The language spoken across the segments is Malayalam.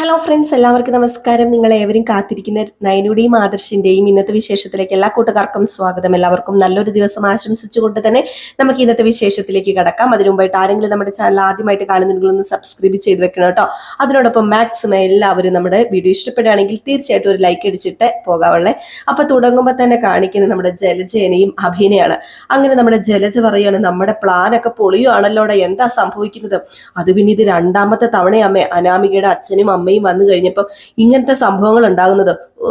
ഹലോ ഫ്രണ്ട്സ് എല്ലാവർക്കും നമസ്കാരം. നിങ്ങൾ ഏവരും കാത്തിരിക്കുന്ന നയനുടെയും ആദർശിന്റെയും ഇന്നത്തെ വിശേഷത്തിലേക്ക് എല്ലാ കൂട്ടുകാർക്കും സ്വാഗതം. എല്ലാവർക്കും നല്ലൊരു ദിവസം ആശംസിച്ചുകൊണ്ട് തന്നെ നമുക്ക് ഇന്നത്തെ വിശേഷത്തിലേക്ക് കടക്കാം. അതിനു മുമ്പായിട്ട് ആരെങ്കിലും നമ്മുടെ ചാനൽ ആദ്യമായിട്ട് കാണുന്നുണ്ടെങ്കിൽ ഒന്ന് സബ്സ്ക്രൈബ് ചെയ്ത് വെക്കണം കേട്ടോ. അതിനോടൊപ്പം മാക്സിമം എല്ലാവരും നമ്മുടെ വീഡിയോ ഇഷ്ടപ്പെടുകയാണെങ്കിൽ തീർച്ചയായിട്ടും ഒരു ലൈക്ക് അടിച്ചിട്ട് പോകാവുള്ളേ. അപ്പൊ തുടങ്ങുമ്പോൾ തന്നെ കാണിക്കുന്നത് നമ്മുടെ ജലജേനയും അഭിനയാണ്. അങ്ങനെ നമ്മുടെ ജലജ പറയാണ് നമ്മുടെ പ്ലാനൊക്കെ പൊളിയുവാണല്ലോടെ. എന്താ സംഭവിക്കുന്നത്? അത് പിന്നെ ഇത് രണ്ടാമത്തെ തവണയമ്മേ അനാമികയുടെ അച്ഛനും അമ്മയും വന്നു കഴിഞ്ഞപ്പം ഇങ്ങനത്തെ സംഭവങ്ങൾ ഉണ്ടാകുന്നത്. ഓ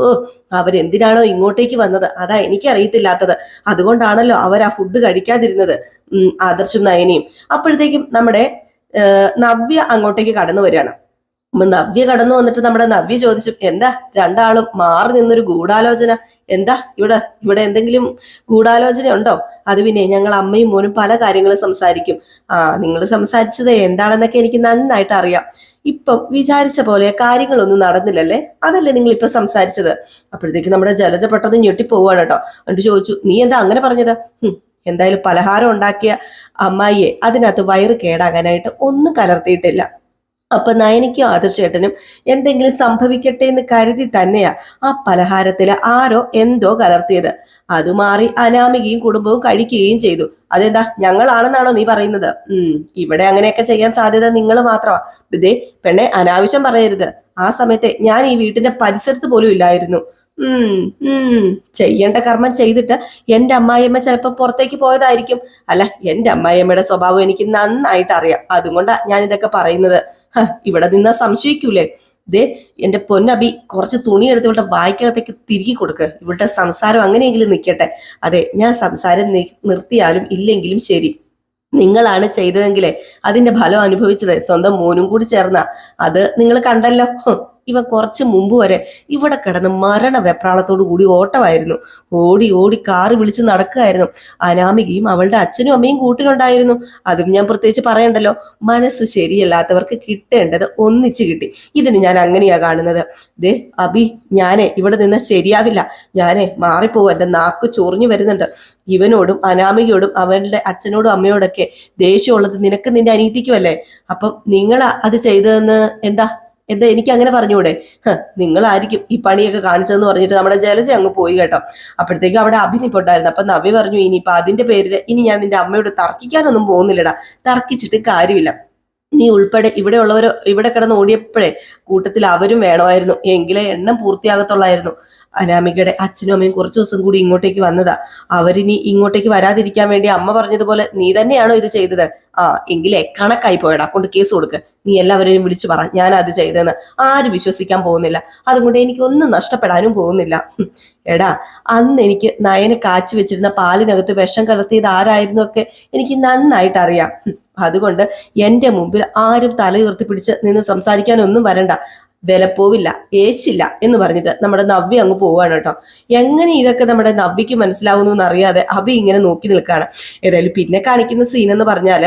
അവരെന്തിനാണോ ഇങ്ങോട്ടേക്ക് വന്നത്? അതാ എനിക്കറിയത്തില്ലാത്തത്. അതുകൊണ്ടാണല്ലോ അവർ ആ ഫുഡ് കഴിക്കാതിരുന്നത് ആദർശും നയനയും. അപ്പോഴത്തേക്കും നമ്മുടെ നവ്യ അങ്ങോട്ടേക്ക് കടന്നു വരികയാണ്. അപ്പൊ നവ്യ കടന്നു വന്നിട്ട് നമ്മുടെ നവ്യ ചോദിച്ചു എന്താ രണ്ടാളും മാറി നിന്നൊരു ഗൂഢാലോചന? എന്താ ഇവിടെ ഇവിടെ എന്തെങ്കിലും ഗൂഢാലോചന ഉണ്ടോ അത് പിന്നെ ഞങ്ങൾ അമ്മയും മോനും പല കാര്യങ്ങളും സംസാരിക്കും. ആ നിങ്ങൾ സംസാരിച്ചത് എന്താണെന്നൊക്കെ എനിക്ക് നന്നായിട്ട് അറിയാം. ഇപ്പം വിചാരിച്ച പോലെ കാര്യങ്ങളൊന്നും നടന്നില്ലല്ലേ? അതല്ലേ നിങ്ങൾ ഇപ്പൊ സംസാരിച്ചത്. അപ്പോഴത്തേക്ക് നമ്മുടെ ജലജ പെട്ടെന്ന് ഞെട്ടിപ്പോവാണ് കേട്ടോ. എന്നിട്ട് ചോദിച്ചു നീ എന്താ അങ്ങനെ പറഞ്ഞത്? എന്തായാലും പലഹാരം ഉണ്ടാക്കിയ അമ്മായിയെ അതിനകത്ത് വയറ് കേടാകാനായിട്ട് ഒന്നും കലർത്തിയിട്ടില്ല. അപ്പൊ നയനിക്കും ആദർശേട്ടനും എന്തെങ്കിലും സംഭവിക്കട്ടെ എന്ന് കരുതി തന്നെയാ ആ പലഹാരത്തിൽ ആരോ എന്തോ കലർത്തിയത്. അത് മാറി അനാമികയും കുടുംബവും കഴിക്കുകയും ചെയ്തു. അതെന്താ ഞങ്ങളാണെന്നാണോ നീ പറയുന്നത്? ഉം ഇവിടെ അങ്ങനെയൊക്കെ ചെയ്യാൻ സാധ്യത നിങ്ങൾ മാത്രമാ. ഇതേ പെണ്ണെ അനാവശ്യം പറയരുത്. ആ സമയത്തെ ഞാൻ ഈ വീട്ടിന്റെ പരിസരത്ത് പോലും ഇല്ലായിരുന്നു. ചെയ്യേണ്ട കർമ്മം ചെയ്തിട്ട് എന്റെ അമ്മായിയമ്മ ചിലപ്പോൾ പുറത്തേക്ക് പോയതായിരിക്കും. അല്ല എന്റെ അമ്മായിയമ്മയുടെ സ്വഭാവം എനിക്ക് നന്നായിട്ട് അറിയാം. അതുകൊണ്ടാ ഞാൻ ഇതൊക്കെ പറയുന്നത്. ഇവിടെ നിന്നാ സംശയിക്കൂലേ? ദേ എന്റെ പൊന്നബി കുറച്ച് തുണി എടുത്ത് ഇവളുടെ വായിക്കകത്തേക്ക് തിരികെ കൊടുക്ക്. ഇവളുടെ സംസാരം അങ്ങനെയെങ്കിലും നിൽക്കട്ടെ അതെ ഞാൻ സംസാരം നിർത്തിയാലും ഇല്ലെങ്കിലും ശരി. നിങ്ങളാണ് ചെയ്തതെങ്കിലേ അതിന്റെ ഫലം അനുഭവിച്ചത്. സ്വന്തം മോനും കൂടി ചേർന്ന. അത് നിങ്ങൾ കണ്ടല്ലോ. ഇവ കുറച്ച് മുമ്പ് വരെ ഇവിടെ കിടന്ന് മരണ വെപ്രാളത്തോടു കൂടി ഓട്ടമായിരുന്നു. ഓടി ഓടി കാറ് വിളിച്ച് നടക്കുകയായിരുന്നു. അനാമികയും അവളുടെ അച്ഛനും അമ്മയും കൂട്ടിലുണ്ടായിരുന്നു. അതും ഞാൻ പ്രത്യേകിച്ച് പറയണ്ടല്ലോ. മനസ്സ് ശരിയല്ലാത്തവർക്ക് കിട്ടേണ്ടത് ഒന്നിച്ച് കിട്ടി. ഇതിന് ഞാൻ അങ്ങനെയാ കാണുന്നത്. ദേ അബി ഞാനെ ഇവിടെ നിന്ന് ശരിയാവില്ല. ഞാനെ മാറിപ്പോവും. എന്റെ നാക്ക് ചൊറിഞ്ഞു വരുന്നുണ്ട്. ഇവനോടും അനാമികയോടും അവരുടെ അച്ഛനോടും അമ്മയോടൊക്കെ ദേഷ്യമുള്ളത് നിനക്ക് നിന്റെ അനീതിക്കുമല്ലേ അപ്പം നിങ്ങളാ അത് ചെയ്തതെന്ന് എന്താ? എന്താ എനിക്ക് അങ്ങനെ പറഞ്ഞുകൂടെ? നിങ്ങളായിരിക്കും ഈ പണിയൊക്കെ കാണിച്ചതെന്ന് പറഞ്ഞിട്ട് നമ്മുടെ ജലജ അങ്ങ് പോയി കേട്ടോ. അപ്പോഴത്തേക്കും അവിടെ അഭിനിപ്പുണ്ടായിരുന്നു അപ്പൊ നവി പറഞ്ഞു ഇനിയിപ്പൊ അതിന്റെ പേരിൽ ഇനി ഞാൻ നിന്റെ അമ്മയോട് തർക്കിക്കാനൊന്നും പോകുന്നില്ലടാ. തർക്കിച്ചിട്ട് കാര്യമില്ല. നീ ഉൾപ്പെടെ ഇവിടെ ഉള്ളവർ ഇവിടെ കിടന്ന് ഓടിയപ്പോഴേ കൂട്ടത്തിൽ അവരും വേണമായിരുന്നു. എങ്കിലേ എണ്ണം പൂർത്തിയാകത്തുള്ളായിരുന്നു. അനാമികയുടെ അച്ഛനും അമ്മയും കുറച്ച് ദിവസം കൂടി ഇങ്ങോട്ടേക്ക് വന്നതാ. അവരിനി ഇങ്ങോട്ടേക്ക് വരാതിരിക്കാൻ വേണ്ടി അമ്മ പറഞ്ഞതുപോലെ നീ തന്നെയാണോ ഇത് ചെയ്തത്? ആ എങ്കിലേ കണക്കായി പോയടാ. കൊണ്ട് കേസ് കൊടുക്ക്. നീ എല്ലാവരെയും വിളിച്ചു പറ. ഞാൻ അത് ചെയ്തതെന്ന് ആരും വിശ്വസിക്കാൻ പോകുന്നില്ല. അതുകൊണ്ട് എനിക്ക് ഒന്നും നഷ്ടപ്പെടാനും പോകുന്നില്ല. എടാ അന്ന് എനിക്ക് നയനെ കാച്ചു വെച്ചിരുന്ന പാലിനകത്ത് വിഷം കലർത്തിയത് ആരായിരുന്നു ഒക്കെ എനിക്ക് നന്നായിട്ട് അറിയാം. അതുകൊണ്ട് എന്റെ മുമ്പിൽ ആരും തല ഉയർത്തിപ്പിടിച്ച് നിന്ന് സംസാരിക്കാനൊന്നും വരണ്ട. വിലപ്പോവില്ല ഏച്ചില്ല എന്ന് പറഞ്ഞിട്ട് നമ്മുടെ നവ്യ അങ്ങ് പോവാണ് കേട്ടോ. എങ്ങനെ ഇതൊക്കെ നമ്മുടെ നവ്യക്ക് മനസ്സിലാവുന്നു എന്ന് അറിയാതെ അഭി ഇങ്ങനെ നോക്കി നിൽക്കുകയാണ്. ഏതായാലും പിന്നെ കാണിക്കുന്ന സീൻ എന്ന് പറഞ്ഞാൽ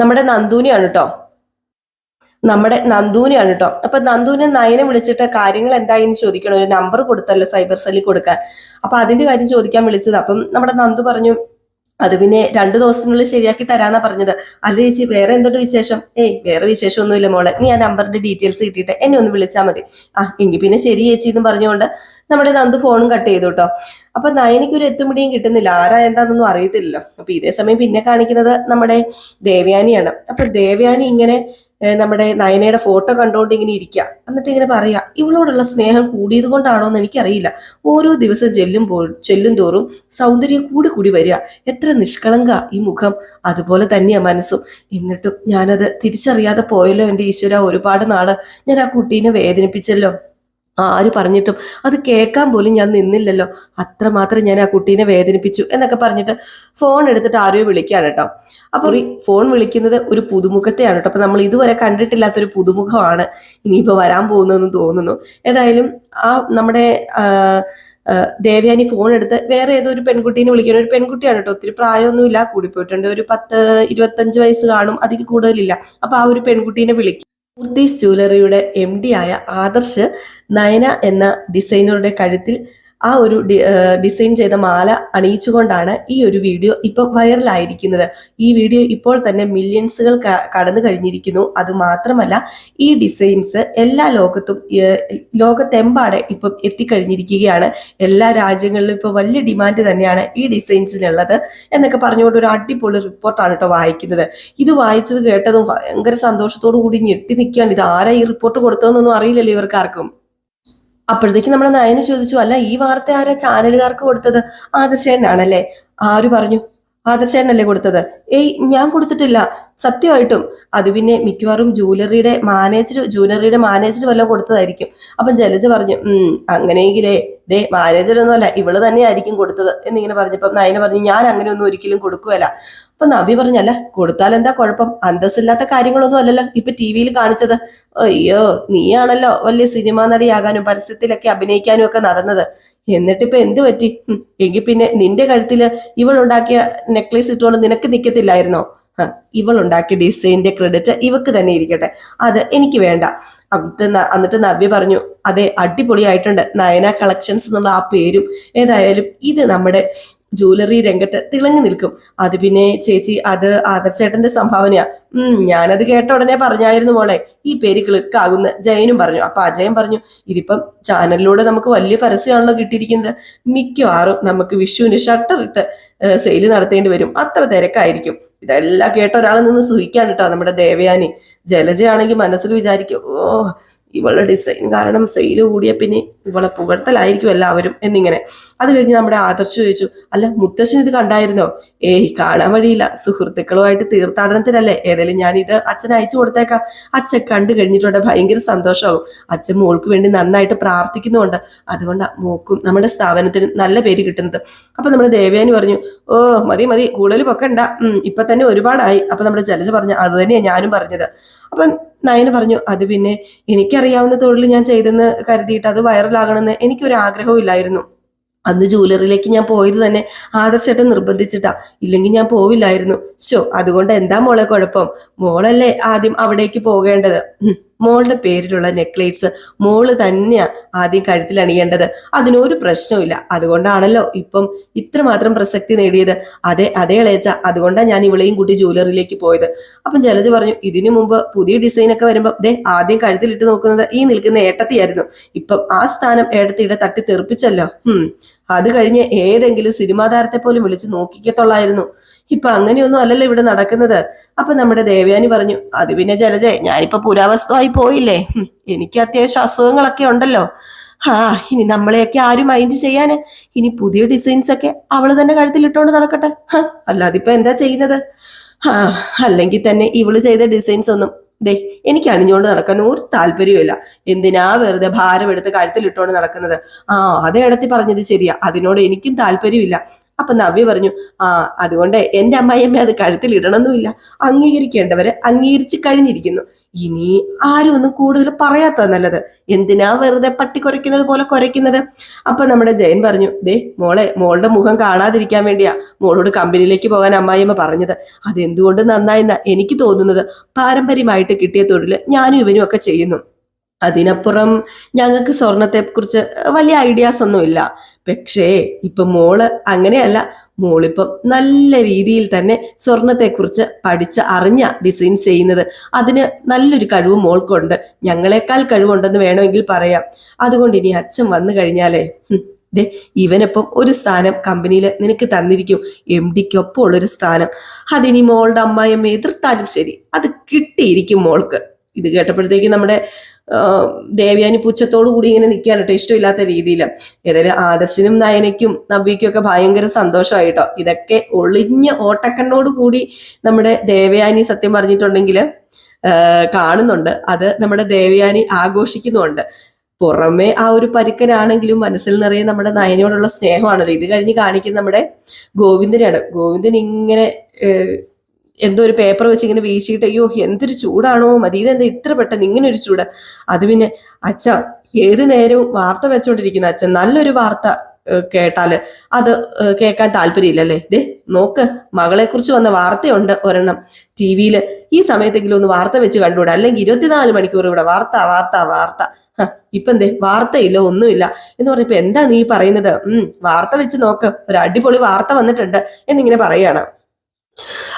നമ്മുടെ നന്ദൂനിയാണ് കേട്ടോ. നമ്മുടെ നന്ദൂനിയാണ് കേട്ടോ. അപ്പൊ നന്ദൂനെ നയനെ വിളിച്ചിട്ട് കാര്യങ്ങൾ എന്തായെന്ന് ചോദിക്കണം. ഒരു നമ്പർ കൊടുത്തല്ലോ സൈബർ സെല്ലിൽ കൊടുക്കാൻ. അപ്പൊ അതിന്റെ കാര്യം ചോദിക്കാൻ വിളിച്ചത്. അപ്പം നമ്മുടെ നന്ദു പറഞ്ഞു അത് പിന്നെ രണ്ടു ദിവസത്തിനുള്ളിൽ ശരിയാക്കി തരാന്നാ പറഞ്ഞത്. അല്ല ചേച്ചി വേറെ എന്തുണ്ട് വിശേഷം? ഏയ് വേറെ വിശേഷമൊന്നുമില്ല മോളെ. നീ ആ നമ്പറിന്റെ ഡീറ്റെയിൽസ് കിട്ടിയിട്ട് എന്നെ ഒന്ന് വിളിച്ചാൽ മതി. ആ എങ്കിൽ പിന്നെ ശരി ചേച്ചി എന്ന് പറഞ്ഞുകൊണ്ട് നമ്മുടെ നന്ദു ഫോണും കട്ട് ചെയ്തു കേട്ടോ അപ്പൊ നയനിക്ക് ഒരു എത്തുമിടിയും കിട്ടുന്നില്ല. ആരാ എന്താണെന്നൊന്നും അറിയത്തില്ലല്ലോ. അപ്പൊ ഇതേ സമയം പിന്നെ കാണിക്കുന്നത് നമ്മുടെ ദേവയാനിയാണ്. അപ്പൊ ദേവയാനി ഇങ്ങനെ നമ്മുടെ നയനയുടെ ഫോട്ടോ കണ്ടുകൊണ്ട് ഇങ്ങനെ ഇരിക്കുക എന്നിട്ട് ഇങ്ങനെ പറയാ ഇവളോടുള്ള സ്നേഹം കൂടിയത് കൊണ്ടാണോ എന്ന് എനിക്കറിയില്ല. ഓരോ ദിവസം ചെല്ലുമ്പോൾ ചെല്ലും തോറും സൗന്ദര്യം കൂടി കൂടി വരിക. എത്ര നിഷ്കളങ്ക ഈ മുഖം. അതുപോലെ തന്നെയാ മനസ്സും. എന്നിട്ടും ഞാനത് തിരിച്ചറിയാതെ പോയല്ലോ എന്റെ ഈശ്വര. ഒരുപാട് നാൾ ഞാൻ ആ കുട്ടീനെ വേദനിപ്പിച്ചല്ലോ. ആര് പറഞ്ഞിട്ടും അത് കേൾക്കാൻ പോലും ഞാൻ നിന്നില്ലല്ലോ. അത്രമാത്രം ഞാൻ ആ കുട്ടീനെ വേദനിപ്പിച്ചു എന്നൊക്കെ പറഞ്ഞിട്ട് ഫോൺ എടുത്തിട്ട് ആരെയോ വിളിക്കുകയാണ് കേട്ടോ. അപ്പോൾ ഈ ഫോൺ വിളിക്കുന്നത് ഒരു പുതുമുഖത്തെയാണ് കേട്ടോ. അപ്പൊ നമ്മൾ ഇതുവരെ കണ്ടിട്ടില്ലാത്തൊരു പുതുമുഖമാണ് ഇനിയിപ്പോൾ വരാൻ പോകുന്നതെന്ന് തോന്നുന്നു. ഏതായാലും ആ നമ്മുടെ ദേവയാനി ഫോൺ എടുത്ത് വേറെ ഏതോ ഒരു പെൺകുട്ടീനെ വിളിക്കണം ഒരു പെൺകുട്ടിയാണ് കേട്ടോ. ഒത്തിരി പ്രായമൊന്നുമില്ല കൂടിപ്പോയിട്ടുണ്ട്. ഒരു പത്ത് ഇരുപത്തഞ്ച് വയസ്സ് കാണും അതിൽ കൂടുതലില്ല. അപ്പൊ ആ ഒരു പെൺകുട്ടീനെ വിളിക്കും മൂർത്തീസ് ജ്വല്ലറിയുടെ എം ഡി ആയ ആദർശ് നയന എന്ന ഡിസൈനറുടെ കഴുത്തിൽ ആ ഒരു ഡിസൈൻ ചെയ്ത മാല അണിയിച്ചുകൊണ്ടാണ് ഈ ഒരു വീഡിയോ ഇപ്പം വൈറലായിരിക്കുന്നത് ഈ വീഡിയോ ഇപ്പോൾ തന്നെ മില്യൺസുകൾ കടന്നു കഴിഞ്ഞിരിക്കുന്നു. അത് മാത്രമല്ല ഈ ഡിസൈൻസ് എല്ലാ ലോകത്തും ലോകത്തെമ്പാടെ ഇപ്പം എത്തിക്കഴിഞ്ഞിരിക്കുകയാണ്. എല്ലാ രാജ്യങ്ങളിലും ഇപ്പോൾ വലിയ ഡിമാൻഡ് തന്നെയാണ് ഈ ഡിസൈൻസിനുള്ളത് എന്നൊക്കെ പറഞ്ഞുകൊണ്ട് ഒരു അടിപൊളി റിപ്പോർട്ടാണ് കേട്ടോ വായിക്കുന്നത്. ഇത് വായിച്ചത് കേട്ടതും ഭയങ്കര സന്തോഷത്തോടു കൂടി ഞെട്ടി നിൽക്കുകയാണ്. ഇത് ആരാ ഈ റിപ്പോർട്ട് കൊടുത്തതെന്നൊന്നും അറിയില്ലല്ലോ ഇവർക്കാർക്കും. അപ്പോഴത്തേക്ക് നമ്മുടെ നയന് ചോദിച്ചു അല്ല ഈ വാർത്ത ആരാ ചാനലുകാർക്ക് കൊടുത്തത്? ആദർശേനാണല്ലേ ആര് പറഞ്ഞു? ആദർശേനല്ലേ കൊടുത്തത്. ഏയ് ഞാൻ കൊടുത്തിട്ടില്ല. സത്യമായിട്ടും. അത് പിന്നെ മിക്കവാറും ജൂവലറിയുടെ മാനേജർ ജൂവലറിയുടെ മാനേജർ വല്ലതും കൊടുത്തതായിരിക്കും. അപ്പം ജലജ പറഞ്ഞു ഉം അങ്ങനെയെങ്കിലേ ദേ മാനേജർ ഒന്നുമല്ല ഇവൾ തന്നെയായിരിക്കും കൊടുത്തത്. എന്നിങ്ങനെ പറഞ്ഞപ്പം നയന പറഞ്ഞു ഞാൻ അങ്ങനെ ഒന്നും ഒരിക്കലും കൊടുക്കുകയല്ല. അപ്പൊ നവ്യ പറഞ്ഞല്ല കൊടുത്താൽ എന്താ കുഴപ്പം? അന്തസ്സില്ലാത്ത കാര്യങ്ങളൊന്നും അല്ലല്ലോ ഇപ്പൊ ടി വിയിൽ കാണിച്ചത്. അയ്യോ നീയാണല്ലോ വലിയ സിനിമാ നടിയാകാനും പരസ്യത്തിലൊക്കെ അഭിനയിക്കാനും ഒക്കെ നടന്നത്. എന്നിട്ട് ഇപ്പൊ എന്ത് പറ്റി? എങ്കിൽ പിന്നെ നിന്റെ കഴുത്തിൽ ഇവൾ ഉണ്ടാക്കിയ നെക്ലേസ് ഇട്ടുകൊണ്ട് നിനക്ക് നിക്കത്തില്ലായിരുന്നോ? ഇവൾ ഉണ്ടാക്കിയ ഡിസൈനിന്റെ ക്രെഡിറ്റ് ഇവക്ക് തന്നെ ഇരിക്കട്ടെ. അത് എനിക്ക് വേണ്ട. എന്നിട്ട് നവ്യ പറഞ്ഞു അതെ അടിപൊളിയായിട്ടുണ്ട്. നയന കളക്ഷൻസ് എന്നുള്ള ആ പേരും. ഏതായാലും ഇത് നമ്മുടെ ജൂവലറി രംഗത്ത് തിളങ്ങി നിൽക്കും. അത് പിന്നെ ചേച്ചി അത് ആദർശേട്ടന്റെ സംഭാവനയാ. ഉം ഞാനത് കേട്ട ഉടനെ പറഞ്ഞായിരുന്നു മോളെ. ഈ പേര് ക്ലിക്കാകുന്ന ജയനും പറഞ്ഞു. അപ്പൊ അജയൻ പറഞ്ഞു ഇതിപ്പം ചാനലിലൂടെ നമുക്ക് വലിയ പരസ്യമാണല്ലോ കിട്ടിയിരിക്കുന്നത്. മിക്കവാറും നമുക്ക് വിഷുവിന് ഷട്ടർ ഇട്ട് സെയിൽ നടത്തേണ്ടി വരും. അത്ര തിരക്കായിരിക്കും. ഇതെല്ലാം കേട്ട ഒരാൾ നിന്ന് സൂഹിക്കാൻ കേട്ടോ നമ്മുടെ ദേവയാനി. ജലജയാണെങ്കിൽ മനസ്സിൽ വിചാരിക്കും ഓ ഇവളുടെ ഡിസൈൻ കാരണം സെയിൽ കൂടിയ പിന്നെ ഇവളെ പുകഴ്ത്തലായിരിക്കും എല്ലാവരും എന്നിങ്ങനെ. അത് കഴിഞ്ഞ് നമ്മുടെ ആദർശ് ചോദിച്ചു അല്ല മുത്തശ്ശൻ ഇത് കണ്ടായിരുന്നോ? ഏയ് കാണാൻ വഴിയില്ല. സുഹൃത്തുക്കളുമായിട്ട് തീർത്ഥാടനത്തിനല്ലേ? ഏതായാലും ഞാൻ ഇത് അച്ഛൻ അയച്ചു കൊടുത്തേക്കാം. അച്ഛൻ കണ്ടു കഴിഞ്ഞിട്ടുണ്ട് ഭയങ്കര സന്തോഷമാവും അച്ഛൻ മോൾക്ക് വേണ്ടി നന്നായിട്ട് പ്രാർത്ഥിക്കുന്നുണ്ട് അതുകൊണ്ട് മോക്കും നമ്മുടെ സ്ഥാപനത്തിന് നല്ല പേര് കിട്ടുന്നത്. അപ്പൊ നമ്മുടെ ദേവയാനി പറഞ്ഞു ഓ മതി മതി കൂടുതൽ പൊക്കണ്ട. ഇപ്പൊ തന്നെ ഒരുപാടായി. അപ്പൊ നമ്മുടെ ജലജ പറഞ്ഞു അത് തന്നെയാണ് ഞാനും പറഞ്ഞത്. അപ്പൊ നയന് പറഞ്ഞു അത് പിന്നെ എനിക്കറിയാവുന്ന തൊഴിൽ ഞാൻ ചെയ്തെന്ന് കരുതിയിട്ട് അത് വൈറലാകണമെന്ന് എനിക്കൊരു ആഗ്രഹവും ഇല്ലായിരുന്നു അന്ന് ജൂലറിയിലേക്ക് ഞാൻ പോയത് തന്നെ ആദർശേട്ടൻ നിർബന്ധിച്ചിട്ടാ. ഇല്ലെങ്കിൽ ഞാൻ പോവില്ലായിരുന്നു. ഷോ അതുകൊണ്ട് എന്താ മോളെ കുഴപ്പം? മോളല്ലേ ആദ്യം അവിടേക്ക് പോകേണ്ടത്? മോളുടെ പേരിലുള്ള നെക്ലേസ് മോൾ തന്നെയാ ആദ്യം കഴുത്തിൽ അണിയേണ്ടത്. അതിനൊരു പ്രശ്നവുമില്ല അതുകൊണ്ടാണല്ലോ ഇപ്പം ഇത്രമാത്രം പ്രസക്തി നേടിയത്. അതെ അതേ ഇളയച്ച. അതുകൊണ്ടാണ് ഞാൻ ഇവളെയും കൂട്ടി ജ്വല്ലറിയിലേക്ക് പോയത്. അപ്പം ജലജ് പറഞ്ഞു ഇതിനു മുമ്പ് പുതിയ ഡിസൈൻ ഒക്കെ വരുമ്പോൾ ദേ ആദ്യം കഴുത്തിലിട്ട് നോക്കുന്നത് ഈ നിൽക്കുന്ന ഏട്ടത്തിയായിരുന്നു. ഇപ്പം ആ സ്ഥാനം ഏട്ടത്തിയുടെ തട്ടി തെറിപ്പിച്ചല്ലോ. അത് കഴിഞ്ഞ് ഏതെങ്കിലും സിനിമാ താരത്തെ പോലും വിളിച്ച് നോക്കിക്കത്തുള്ളായിരുന്നു ഇപ്പൊ അങ്ങനെയൊന്നും അല്ലല്ലോ ഇവിടെ നടക്കുന്നത്. അപ്പൊ നമ്മുടെ ദേവയാനി പറഞ്ഞു അത് പിന്നെ ജലജെ ഞാനിപ്പോ പുരാവസ്തുവായി പോയില്ലേ? എനിക്ക് അത്യാവശ്യം അസുഖങ്ങളൊക്കെ ഉണ്ടല്ലോ. ആ ഇനി നമ്മളെയൊക്കെ ആരും മൈൻഡ് ചെയ്യാന്? ഇനി പുതിയ ഡിസൈൻസ് ഒക്കെ അവൾ തന്നെ കഴുത്തിലിട്ടോണ്ട് നടക്കട്ടെ. അല്ലാതെ ഇപ്പൊ എന്താ ചെയ്യുന്നത്? ആ അല്ലെങ്കിൽ തന്നെ ഇവൾ ചെയ്ത ഡിസൈൻസ് ഒന്നും ദേ എനിക്ക് അണിഞ്ഞുകൊണ്ട് നടക്കാൻ ഒരു താല്പര്യമില്ല എന്തിനാ വെറുതെ ഭാരം എടുത്ത് കഴുത്തിലിട്ടോണ്ട് നടക്കുന്നത്? ആ അതേ ഇടത്തി പറഞ്ഞത് ശരിയാ. അതിനോട് എനിക്കും താല്പര്യമില്ല. അപ്പൊ നവ്യ പറഞ്ഞു ആ അതുകൊണ്ട് എന്റെ അമ്മായിയമ്മ അത് കഴുത്തിൽ ഇടണമെന്നുമില്ല അംഗീകരിക്കേണ്ടവരെ അംഗീകരിച്ച് കഴിഞ്ഞിരിക്കുന്നു. ഇനി ആരും ഒന്നും കൂടുതൽ പറയാത്ത നല്ലത്. എന്തിനാ വെറുതെ പട്ടി കുരയ്ക്കുന്നത് പോലെ കുരയ്ക്കുന്നത്? അപ്പൊ നമ്മുടെ ജയൻ പറഞ്ഞു ദേ മോളെ മോളുടെ മുഖം കാണാതിരിക്കാൻ വേണ്ടിയാ മോളോട് കമ്പനിയിലേക്ക് പോകാൻ അമ്മായിയമ്മ പറഞ്ഞത്. അതെന്തുകൊണ്ട് നന്നായെന്നാ എനിക്ക് തോന്നുന്നത്. പാരമ്പര്യമായിട്ട് കിട്ടിയ തൊഴിൽ ഞാനും ഇവനും ഒക്കെ ചെയ്യുന്നു. അതിനപ്പുറം ഞങ്ങൾക്ക് സ്വർണത്തെക്കുറിച്ച് വലിയ ഐഡിയാസ് ഒന്നുമില്ല. പക്ഷേ ഇപ്പൊ മോൾ അങ്ങനെയല്ല. മോളിപ്പം നല്ല രീതിയിൽ തന്നെ സ്വർണത്തെക്കുറിച്ച് പഠിച്ച് അറിഞ്ഞ ഡിസൈൻ ചെയ്യുന്നത്. അതിന് നല്ലൊരു കഴിവ് മോൾക്കുണ്ട്. ഞങ്ങളെക്കാൾ കഴിവുണ്ടെന്ന് വേണമെങ്കിൽ പറയാം. അതുകൊണ്ട് ഇനി അച്ഛൻ വന്നു കഴിഞ്ഞാലേ ദേ ഇവനൊപ്പം ഒരു സ്ഥാനം കമ്പനിയിൽ നിനക്ക് തന്നിരിക്കും. എം ഡിക്കൊപ്പം ഉള്ളൊരു സ്ഥാനം. അതിനി മോളുടെ അമ്മായിയമ്മ എതിർത്താലും ശരി അത് കിട്ടിയിരിക്കും മോൾക്ക്. ഇത് കേട്ടപ്പോഴത്തേക്ക് നമ്മുടെ ദേവയാനി പുച്ഛത്തോടു കൂടി ഇങ്ങനെ നിൽക്കുകയാണ് കേട്ടോ ഇഷ്ടമില്ലാത്ത രീതിയിൽ ഏതായാലും ആദർശനും നയനയ്ക്കും നവ്യയ്ക്കും ഒക്കെ ഭയങ്കര സന്തോഷമായിട്ടോ. ഇതൊക്കെ ഒളിഞ്ഞ ഓട്ടക്കണ്ണോട് കൂടി നമ്മുടെ ദേവയാനി സത്യം പറഞ്ഞിട്ടുണ്ടെങ്കിൽ കാണുന്നുണ്ട്. അത് നമ്മുടെ ദേവയാനി ആഘോഷിക്കുന്നുണ്ട്. പുറമെ ആ ഒരു പരുക്കനാണെങ്കിലും മനസ്സിൽ നിറയെ നമ്മുടെ നയനോടുള്ള സ്നേഹമാണല്ലോ. ഇത് കഴിഞ്ഞ് കാണിക്കുന്ന നമ്മുടെ ഗോവിന്ദനെയാണ്. ഗോവിന്ദൻ ഇങ്ങനെ എന്തോ ഒരു പേപ്പർ വെച്ച് ഇങ്ങനെ വീശിയിട്ട് അയ്യോ എന്തൊരു ചൂടാണോ? മതി എന്താ ഇത്ര പെട്ടെന്ന് ഇങ്ങനെ ഒരു ചൂട്? അത് പിന്നെ അച്ഛ ഏത് നേരവും വാർത്ത വെച്ചോണ്ടിരിക്കുന്ന അച്ഛൻ. നല്ലൊരു വാർത്ത കേട്ടാൽ അത് കേൾക്കാൻ താല്പര്യമില്ലല്ലേ? ദേ നോക്ക് മകളെ കുറിച്ച് വന്ന വാർത്തയുണ്ട് ഒരെണ്ണം ടി വിയിൽ ഈ സമയത്തെങ്കിലും ഒന്ന് വാർത്ത വെച്ച് കണ്ടുകൂടാ? അല്ലെങ്കിൽ ഇരുപത്തിനാല് മണിക്കൂർ ഇവിടെ വാർത്ത വാർത്ത വാർത്ത. ഇപ്പൊ എന്തേ വാർത്തയില്ല ഒന്നുമില്ല. എന്ന് പറഞ്ഞപ്പോ എന്താ നീ പറയുന്നത്? ഉം വാർത്ത വെച്ച് നോക്ക്. ഒരു അടിപൊളി വാർത്ത വന്നിട്ടുണ്ട് എന്നിങ്ങനെ പറയാണ്.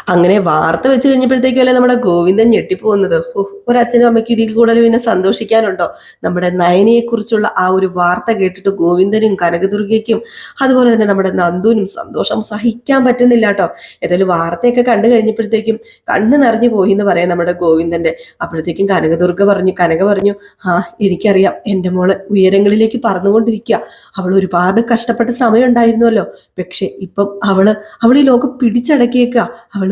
അങ്ങനെ വാർത്ത വെച്ച് കഴിഞ്ഞപ്പോഴത്തേക്കല്ലേ നമ്മുടെ ഗോവിന്ദൻ ഞെട്ടിപ്പോകുന്നത്. ഒരച്ഛനും അമ്മയ്ക്കും ഇതിൽ കൂടുതൽ പിന്നെ സന്തോഷിക്കാനുണ്ടോ? നമ്മുടെ നയനയെ കുറിച്ചുള്ള ആ ഒരു വാർത്ത കേട്ടിട്ട് ഗോവിന്ദനും കനകദുർഗയ്ക്കും അതുപോലെ തന്നെ നമ്മുടെ നന്ദുവിനും സന്തോഷം സഹിക്കാൻ പറ്റുന്നില്ല കേട്ടോ. ഏതായാലും വാർത്തയൊക്കെ കണ്ടു കഴിഞ്ഞപ്പോഴത്തേക്കും കണ്ണ് നിറഞ്ഞു പോയി എന്ന് പറയാം നമ്മുടെ ഗോവിന്ദന്റെ. അപ്പോഴത്തേക്കും കനകദുർഗ പറഞ്ഞു കനക പറഞ്ഞു ആ എനിക്കറിയാം എന്റെ മോൾ ഉയരങ്ങളിലേക്ക് പറന്നുകൊണ്ടിരിക്കുക. അവൾ ഒരുപാട് കഷ്ടപ്പെട്ട സമയം ഉണ്ടായിരുന്നല്ലോ. പക്ഷെ ഇപ്പം അവൾ അവൾ ഈ ലോകം പിടിച്ചടക്കിയേക്കുക.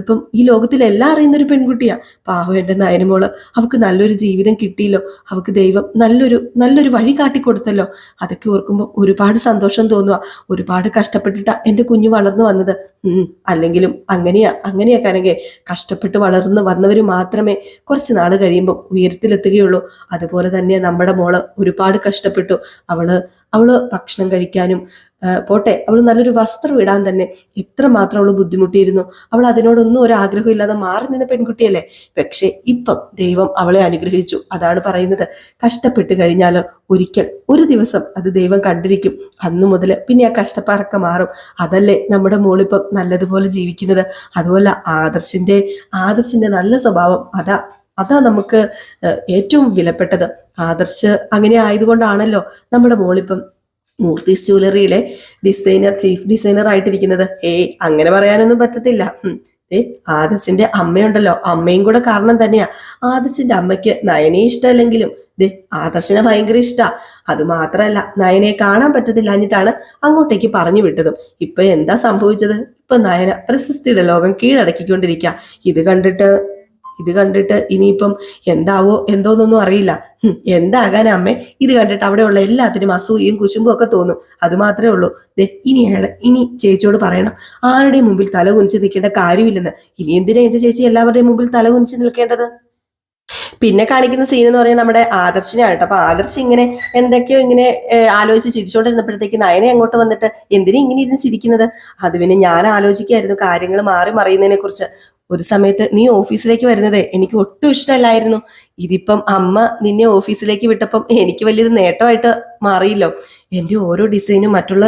അവളിപ്പം ഈ ലോകത്തിൽ എല്ലാം അറിയുന്ന ഒരു പെൺകുട്ടിയാ. പാവം എന്റെ നയനമോൾ. അവൾക്ക് നല്ലൊരു ജീവിതം കിട്ടിയല്ലോ. അവൾക്ക് ദൈവം നല്ലൊരു നല്ലൊരു വഴി കാട്ടിക്കൊടുത്തല്ലോ. അതൊക്കെ ഓർക്കുമ്പോൾ ഒരുപാട് സന്തോഷം തോന്നുക ഒരുപാട് കഷ്ടപ്പെട്ടിട്ടാ എന്റെ കുഞ്ഞു വളർന്നു വന്നത്. അല്ലെങ്കിലും അങ്ങനെയാ അങ്ങനെയാ കഷ്ടപ്പെട്ട് വളർന്നു വന്നവർ മാത്രമേ കുറച്ച് നാൾ കഴിയുമ്പോൾ ഉയരത്തിലെത്തുകയുള്ളൂ. അതുപോലെ തന്നെ നമ്മുടെ മോൾ ഒരുപാട് കഷ്ടപ്പെട്ടു. അവൾ അവൾ ഭക്ഷണം കഴിക്കാനും പോട്ടെ അവൾ നല്ലൊരു വസ്ത്രം ഇടാൻ തന്നെ എത്ര മാത്രം അവൾ ബുദ്ധിമുട്ടിയിരുന്നു. അവൾ അതിനോടൊന്നും ഒരു ആഗ്രഹം ഇല്ലാതെ മാറി നിന്ന പെൺകുട്ടിയല്ലേ? പക്ഷെ ഇപ്പം ദൈവം അവളെ അനുഗ്രഹിച്ചു. അതാണ് പറയുന്നത്. കഷ്ടപ്പെട്ട് കഴിഞ്ഞാൽ ഒരിക്കൽ ഒരു ദിവസം അത് ദൈവം കണ്ടിരിക്കും. അന്നു മുതൽ പിന്നെ ആ കഷ്ടപ്പാറൊക്കെ മാറും. അതല്ലേ നമ്മുടെ മോളിപ്പം നല്ലതുപോലെ ജീവിക്കുന്നത്? അതുപോലെ ആദർശിന്റെ ആദർശിന്റെ നല്ല സ്വഭാവം അതാ അതാ നമുക്ക് ഏറ്റവും വിലപ്പെട്ടത്. ആദർശ് അങ്ങനെ ആയതുകൊണ്ടാണല്ലോ നമ്മുടെ മോളിപ്പം മൂർത്തിസ് ജ്വല്ലറിയിലെ ഡിസൈനർ ചീഫ് ഡിസൈനർ ആയിട്ടിരിക്കുന്നത്. ഏയ് അങ്ങനെ പറയാനൊന്നും പറ്റത്തില്ല. ഏ ആദർശിന്റെ അമ്മയുണ്ടല്ലോ. അമ്മയും കൂടെ കാരണം തന്നെയാ. ആദർശിന്റെ അമ്മയ്ക്ക് നയനെ ഇഷ്ടമല്ലെങ്കിലും ദേ ആദർശിനെ ഭയങ്കര ഇഷ്ടാ. അത് മാത്രല്ല നയനെ കാണാൻ പറ്റത്തില്ലാഞ്ഞിട്ടാണ് അങ്ങോട്ടേക്ക് പറഞ്ഞു വിട്ടതും. ഇപ്പൊ എന്താ സംഭവിച്ചത്? ഇപ്പൊ നയന പ്രശസ്തിയുടെ ലോകം കീഴടക്കിക്കൊണ്ടിരിക്കുക ഇത് കണ്ടിട്ട് ഇത് കണ്ടിട്ട് ഇനിയിപ്പം എന്താവോ എന്തോന്നൊന്നും അറിയില്ല. ഹും, അമ്മ? ഇത് കണ്ടിട്ട് അവിടെയുള്ള എല്ലാത്തിനും അസൂയയും കുശുമ്പും ഒക്കെ തോന്നും. അത് മാത്രമേ ഉള്ളൂ. ദേ ഇനി ഇനി ചേച്ചിയോട് പറയണം. ആരുടെയും മുമ്പിൽ തല കുനിച്ച് നിൽക്കേണ്ട കാര്യമില്ലെന്ന്. ഇനി എന്തിനാ എന്റെ ചേച്ചി എല്ലാവരുടെയും മുമ്പിൽ തല കുനിച്ച് നിൽക്കേണ്ടത്? പിന്നെ കാണിക്കുന്ന സീൻ എന്ന് പറയുന്നത് നമ്മുടെ ആദർശിനാണ് കേട്ടോ. അപ്പൊ ആദർശ് ഇങ്ങനെ എന്തൊക്കെയോ ഇങ്ങനെ ആലോചിച്ച് ചിരിച്ചോണ്ടിരുന്നപ്പോഴത്തേക്ക് നയനെ അങ്ങോട്ട് വന്നിട്ട് എന്തിനാ ഇങ്ങനെ ഇരുന്ന് ചിരിക്കുന്നത്? അത് പിന്നെ ഞാൻ ആലോചിക്കായിരുന്നു. കാര്യങ്ങൾ മാറി മറിയുന്നതിനെ കുറിച്ച് ഒരു സമയത്ത് നീ ഓഫീസിലേക്ക് വരുന്നത് എനിക്ക് ഒട്ടും ഇഷ്ടമല്ലായിരുന്നു. ഇതിപ്പം അമ്മ നിന്നെ ഓഫീസിലേക്ക് വിട്ടപ്പം എനിക്ക് വലിയൊരു നേട്ടമായിട്ട് മാറിയില്ലോ. എന്റെ ഓരോ ഡിസൈനും മറ്റുള്ള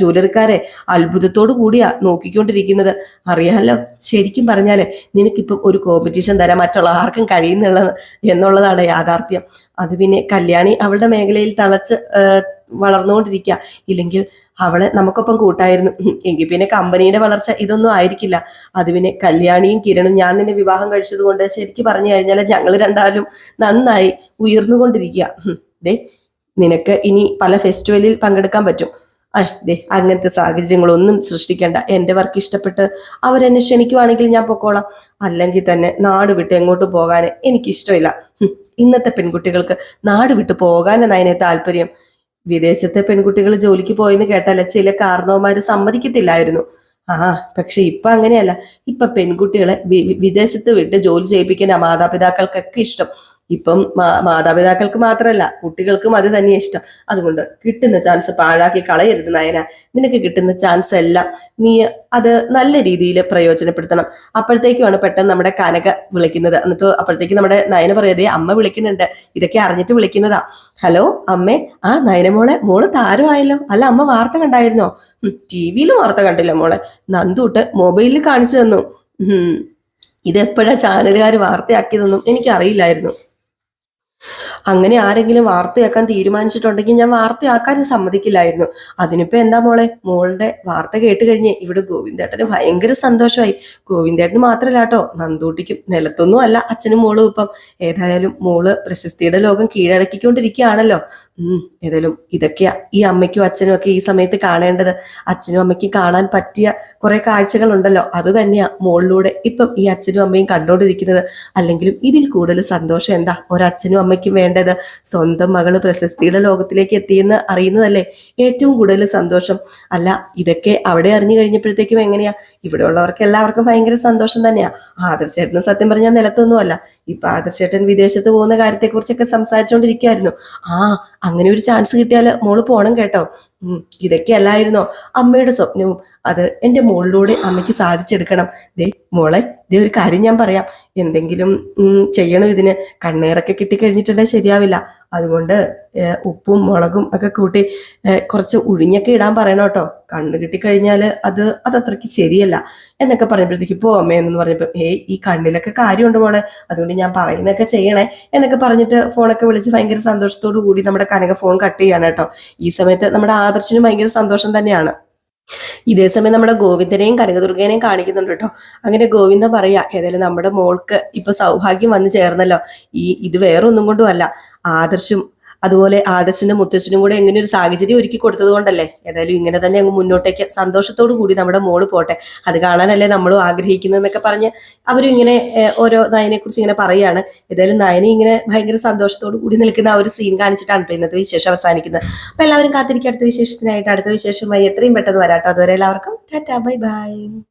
ജൂലറിക്കാരെ അത്ഭുതത്തോടു കൂടിയാ നോക്കിക്കൊണ്ടിരിക്കുന്നത്. അറിയാമല്ലോ ശരിക്കും പറഞ്ഞാൽ നിനക്കിപ്പം ഒരു കോമ്പറ്റീഷൻ തരാൻ മറ്റുള്ള ആർക്കും കഴിയുന്നുള്ള എന്നുള്ളതാണ് യാഥാർത്ഥ്യം. അത് പിന്നെ കല്യാണി അവളുടെ മേഖലയിൽ തളച്ച് വളർന്നുകൊണ്ടിരിക്കുക ഇല്ലെങ്കിൽ അവളെ നമുക്കൊപ്പം കൂട്ടായിരുന്നു. എങ്കിൽ പിന്നെ കമ്പനിയുടെ വളർച്ച ഇതൊന്നും ആയിരിക്കില്ല. അത് പിന്നെ കല്യാണിയും കിരണും ഞാൻ നിന്നെ വിവാഹം കഴിച്ചത് കൊണ്ട് ശരിക്കും പറഞ്ഞു കഴിഞ്ഞാൽ ഞങ്ങൾ രണ്ടാലും നന്നായി ഉയർന്നുകൊണ്ടിരിക്കുക ദേ നിനക്ക് ഇനി പല ഫെസ്റ്റിവലിൽ പങ്കെടുക്കാൻ പറ്റും. ദേ അങ്ങനത്തെ സാഹചര്യങ്ങളൊന്നും സൃഷ്ടിക്കേണ്ട. എന്റെ വർക്ക് ഇഷ്ടപ്പെട്ട് അവരെന്നെ ക്ഷണിക്കുവാണെങ്കിൽ ഞാൻ പൊക്കോളാം. അല്ലെങ്കിൽ തന്നെ നാട് വിട്ട് എങ്ങോട്ട് പോകാൻ എനിക്കിഷ്ടമില്ല. ഇന്നത്തെ പെൺകുട്ടികൾക്ക് നാട് വിട്ട് പോകാനെന്നതിനെ താല്പര്യം? വിദേശത്തെ പെൺകുട്ടികൾ ജോലിക്ക് പോയെന്ന് കേട്ടാൽ ചില കാരണവന്മാര് സമ്മതിക്കത്തില്ലായിരുന്നു. ആ പക്ഷെ ഇപ്പൊ അങ്ങനെയല്ല. ഇപ്പൊ പെൺകുട്ടികളെ വിദേശത്ത് വിട്ട് ജോലി ചെയ്യിപ്പിക്കാൻ ആ മാതാപിതാക്കൾക്കൊക്കെ ഇഷ്ടം. ഇപ്പം മാതാപിതാക്കൾക്ക് മാത്രമല്ല കുട്ടികൾക്കും അത് തന്നെ ഇഷ്ടം. അതുകൊണ്ട് കിട്ടുന്ന ചാൻസ് പാഴാക്കി കളയരുത് നയന. നിനക്ക് കിട്ടുന്ന ചാൻസ് എല്ലാം നീ അത് നല്ല രീതിയിൽ പ്രയോജനപ്പെടുത്തണം. അപ്പോഴത്തേക്കുമാണ് പെട്ടെന്ന് നമ്മുടെ കനക വിളിക്കുന്നത്. എന്നിട്ട് അപ്പോഴത്തേക്ക് നമ്മുടെ നയന പറയാതെ അമ്മ വിളിക്കുന്നുണ്ട്. ഇതൊക്കെ അറിഞ്ഞിട്ട് വിളിക്കുന്നതാ. ഹലോ അമ്മേ ആ നയന മോളെ മോൾ താരമായല്ലോ. അല്ല അമ്മ വാർത്ത കണ്ടായിരുന്നോ? ടി വിയിൽ വാർത്ത കണ്ടില്ല മോളെ. നന്ദൂട്ട് മൊബൈലിൽ കാണിച്ചു തന്നു. ഇത് എപ്പോഴാ ചാനലുകാർ വാർത്തയാക്കിയതൊന്നും എനിക്കറിയില്ലായിരുന്നു. അങ്ങനെ ആരെങ്കിലും വാർത്തയാക്കാൻ തീരുമാനിച്ചിട്ടുണ്ടെങ്കിൽ ഞാൻ വാർത്തയാക്കാനും സമ്മതിക്കില്ലായിരുന്നു. അതിനിപ്പോ എന്താ മോളെ? മോളുടെ വാർത്ത കേട്ട് കഴിഞ്ഞ് ഇവിടെ ഗോവിന്ദേട്ടന് ഭയങ്കര സന്തോഷമായി. ഗോവിന്ദേട്ടന് മാത്രമല്ല കേട്ടോ നന്ദൂട്ടിക്കും നിലത്തൊന്നും അല്ല അച്ഛനും മോളും ഇപ്പം. ഏതായാലും മോൾ പ്രശസ്തിയുടെ ലോകം കീഴടക്കിക്കൊണ്ടിരിക്കുകയാണല്ലോ. ഏതായാലും ഇതൊക്കെയാ ഈ അമ്മയ്ക്കും അച്ഛനും ഒക്കെ ഈ സമയത്ത് കാണേണ്ടത് അച്ഛനും അമ്മയ്ക്കും കാണാൻ പറ്റിയ കുറെ കാഴ്ചകളുണ്ടല്ലോ. അത് തന്നെയാ മോളിലൂടെ ഇപ്പം ഈ അച്ഛനും അമ്മയും കണ്ടോണ്ടിരിക്കുന്നത്. അല്ലെങ്കിലും ഇതിൽ കൂടുതൽ സന്തോഷം എന്താ? ഒരച്ഛനും അമ്മയ്ക്കും വേണ്ടത് സ്വന്തം മകൾ പ്രശസ്തിയുടെ ലോകത്തിലേക്ക് എത്തിയെന്ന് അറിയുന്നതല്ലേ ഏറ്റവും കൂടുതൽ സന്തോഷം. അല്ല ഇതൊക്കെ അവിടെ അറിഞ്ഞു കഴിഞ്ഞപ്പോഴത്തേക്കും എങ്ങനെയാ? ഇവിടെ ഉള്ളവർക്ക് എല്ലാവർക്കും ഭയങ്കര സന്തോഷം തന്നെയാ. ആദർശേട്ടനും സത്യം പറഞ്ഞാൽ നിലത്തൊന്നുമല്ല. ഇപ്പൊ പാകശേട്ടൻ വിദേശത്ത് പോകുന്ന കാര്യത്തെക്കുറിച്ചൊക്കെ സംസാരിച്ചുകൊണ്ടിരിക്കുമായിരുന്നു ആ അങ്ങനെ ഒരു ചാൻസ് കിട്ടിയാൽ മോൾ പോണം കേട്ടോ. ഇതൊക്കെ അല്ലായിരുന്നോ അമ്മയുടെ സ്വപ്നവും അത് എന്റെ മോളിലൂടെ അമ്മയ്ക്ക് സാധിച്ചെടുക്കണം. ദേ മോളെ ദേ ഒരു കാര്യം ഞാൻ പറയാം. എന്തെങ്കിലും ചെയ്യണം ഇതിന്. കണ്ണീറൊക്കെ കിട്ടിക്കഴിഞ്ഞിട്ടുണ്ടെങ്കിൽ ശരിയാവില്ല. അതുകൊണ്ട് ഉപ്പും മുളകും ഒക്കെ കൂട്ടി കുറച്ച് ഉഴിഞ്ഞൊക്കെ ഇടാൻ പറയണം കേട്ടോ. കണ്ണ് കിട്ടിക്കഴിഞ്ഞാൽ അത് അത് അത്രയ്ക്ക് ശരിയല്ല. എന്നൊക്കെ പറയുമ്പോഴത്തേക്ക് പോ അമ്മയെന്ന് പറഞ്ഞപ്പോൾ ഏയ് ഈ കണ്ണിലൊക്കെ കാര്യമുണ്ട് മോളെ. അതുകൊണ്ട് ഞാൻ പറയുന്നൊക്കെ ചെയ്യണേ എന്നൊക്കെ പറഞ്ഞിട്ട് ഫോണൊക്കെ വിളിച്ച് ഭയങ്കര സന്തോഷത്തോടു കൂടി നമ്മുടെ കനക ഫോൺ കട്ട് ചെയ്യാണ് കേട്ടോ. ഈ സമയത്ത് നമ്മുടെ ആദർശിനും ഭയങ്കര സന്തോഷം തന്നെയാണ്. ഇതേ സമയം നമ്മുടെ ഗോവിന്ദനെയും കനകദുർഗേനെയും കാണിക്കുന്നുണ്ട് കേട്ടോ. അങ്ങനെ ഗോവിന്ദ പറയാ ഏതായാലും നമ്മുടെ മോൾക്ക് ഇപ്പൊ സൗഭാഗ്യം വന്നു ചേർന്നല്ലോ. ഈ ഇത് വേറൊന്നും കൊണ്ടുമല്ല ആദർശും അതുപോലെ ആദർശനും മുത്തശ്ശനും കൂടെ എങ്ങനെ ഒരു സാഹചര്യം ഒരുക്കി കൊടുത്തത് കൊണ്ടല്ലേ? ഏതായാലും ഇങ്ങനെ തന്നെ അങ്ങ് മുന്നോട്ടേക്ക് സന്തോഷത്തോടു കൂടി നമ്മുടെ മോൾ പോട്ടെ. അത് കാണാനല്ലേ നമ്മളും ആഗ്രഹിക്കുന്നതെന്നൊക്കെ പറഞ്ഞ് അവരും ഇങ്ങനെ ഓരോ നയനെ കുറിച്ച് ഇങ്ങനെ പറയുകയാണ്. ഏതായാലും നയനെ ഇങ്ങനെ ഭയങ്കര സന്തോഷത്തോടു കൂടി നിൽക്കുന്ന ആ ഒരു സീൻ കാണിച്ചിട്ടാണ് കേട്ടോ ഇന്നത്തെ വിശേഷം അവസാനിക്കുന്നത്. അപ്പൊ എല്ലാവരും കാത്തിരിക്കുക അടുത്ത വിശേഷത്തിനായിട്ട്. അടുത്ത വിശേഷമായി എത്രയും പെട്ടെന്ന് വരാട്ടോ. അതുവരെ എല്ലാവർക്കും ടാറ്റാ ബൈ ബൈ.